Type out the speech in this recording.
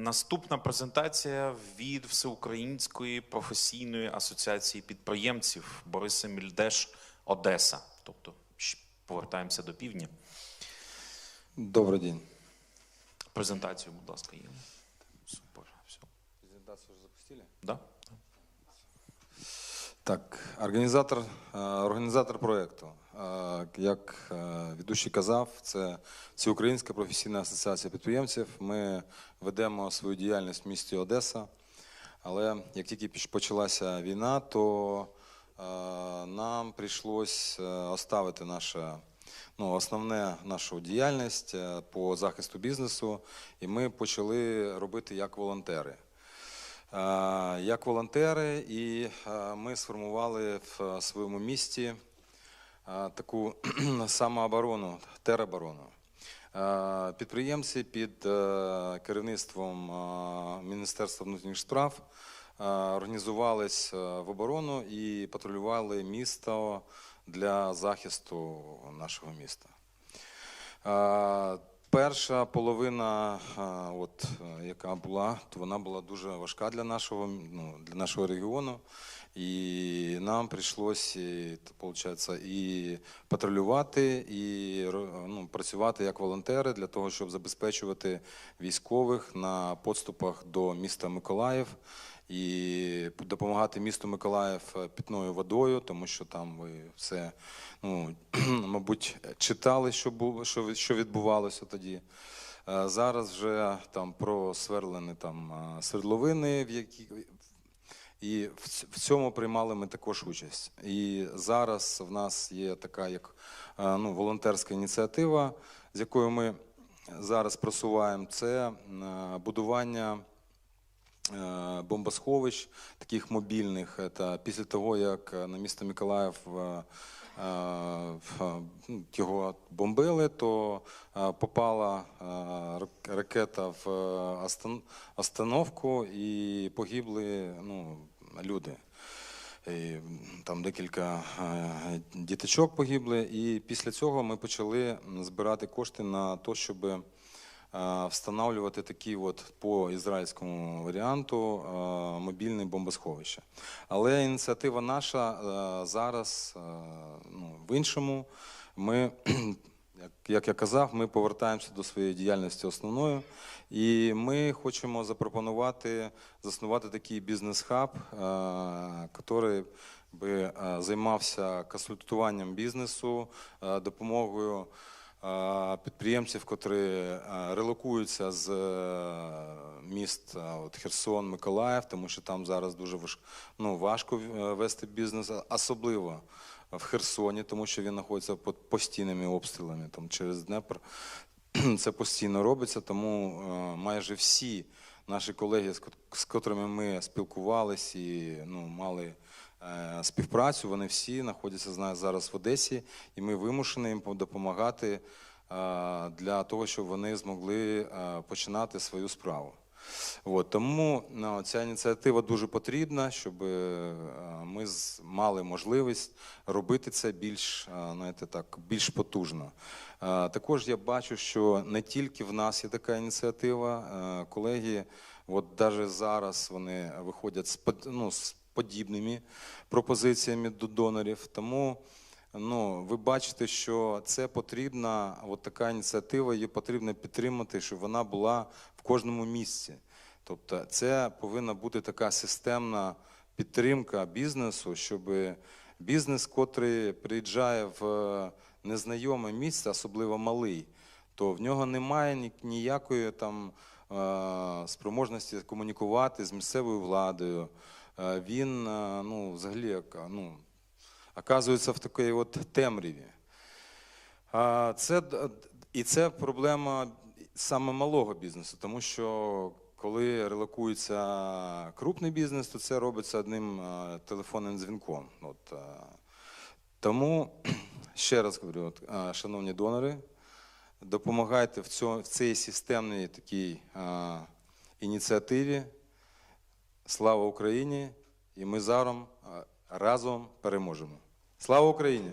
Наступна презентація від Всеукраїнської професійної асоціації підприємців Бориса Мільдеш Одеса. Тобто повертаємося до півдня. Добрый день. Презентацію, будь ласка, є. Супер. Все. Презентацию уже запустили? Да? Так, організатор, е, організатор проєкту. Як е, ведучий казав, це Всеукраїнська професійна асоціація підприємців. Ми ведемо свою діяльність в місті Одеса. Але як тільки почалася війна, то е, нам прийшлось е, оставити наше, ну, основне нашу діяльність по захисту бізнесу, і ми почали робити як волонтери. Як волонтери, і ми сформували в своєму місті таку самооборону, тероборону. Підприємці під е, керівництвом Міністерства внутрішніх справ організувались е, в оборону і патрулювали місто для захисту нашого міста. Перша половина, от, е, яка була, то вона була дуже важка для нашого, ну, для нашого регіону. І нам прийшлось і, і патрулювати, і ну, працювати як волонтери для того, щоб забезпечувати військових на подступах до міста Миколаїв і допомагати місту Миколаїв е, питною водою, тому що там ви все, ну, мабуть, читали, що було, що, що відбувалося тоді. Е, Зараз вже там просверлені там е, свердловини, в які і в цьому приймали ми також участь. І зараз в нас є така як ну, волонтерська ініціатива, з якою ми зараз просуваємо, це будування бомбосховищ, таких мобільних. Та після того, як е, на місто Миколаїв е, е, ну, його бомбили, то е, попала е, рак- ракета в е, остановку і погибли ну, люди. І там декілька е, діточок погибли. І після цього ми почали збирати кошти на те, щоб е, встановлювати такі от по ізраїльському варіанту мобільні бомбосховища. Але ініціатива наша зараз ну, в іншому. Ми як, я казав, ми повертаємося до своєї діяльності основною, і ми хочемо запропонувати заснувати такий бізнес-хаб, який би займався консультуванням бізнесу, допомогою підприємців, котрі релокуються з е, міст от Херсон, Миколаїв, тому що там зараз дуже ну, важко е, вести бізнес, особливо в Херсоні, тому що він знаходиться під постійними обстрілами там, через Днепр. Це постійно робиться, тому е, майже всі наші колеги, з кот- з котрими ми спілкувалися і ну, мали співпрацю, вони всі знаходяться зна- зараз в Одесі, і ми вимушені їм допомагати е, для того, щоб вони змогли е, починати свою справу. От, тому ну, ця ініціатива дуже потрібна, щоб е, ми мали можливість робити це більш, е, знаєте, так, більш потужно. Е, Також я бачу, що не тільки в нас є така ініціатива, е, колеги, от навіть зараз вони виходять з, ну, з подібними пропозиціями до донорів. Тому Ну, ви бачите, що це потрібна, от така ініціатива, її потрібно підтримати, щоб вона була в кожному місці. Тобто, це повинна бути така системна підтримка бізнесу, щоб бізнес, котрий приїжджає в е, незнайоме місце, особливо малий, то в нього немає ніякої там е, спроможності комунікувати з місцевою владою. Е, Він е, ну, взагалі ну, оказується в такій от темряві. Це, і це проблема саме малого бізнесу, тому що коли релокується крупний бізнес, то це робиться одним е, телефонним дзвінком. От, е, тому ще раз говорю, от, е, шановні донори, допомагайте в, цьому, в цій системній такій е, ініціативі. Слава Україні! І ми зараз разом переможемо. Слава Україні!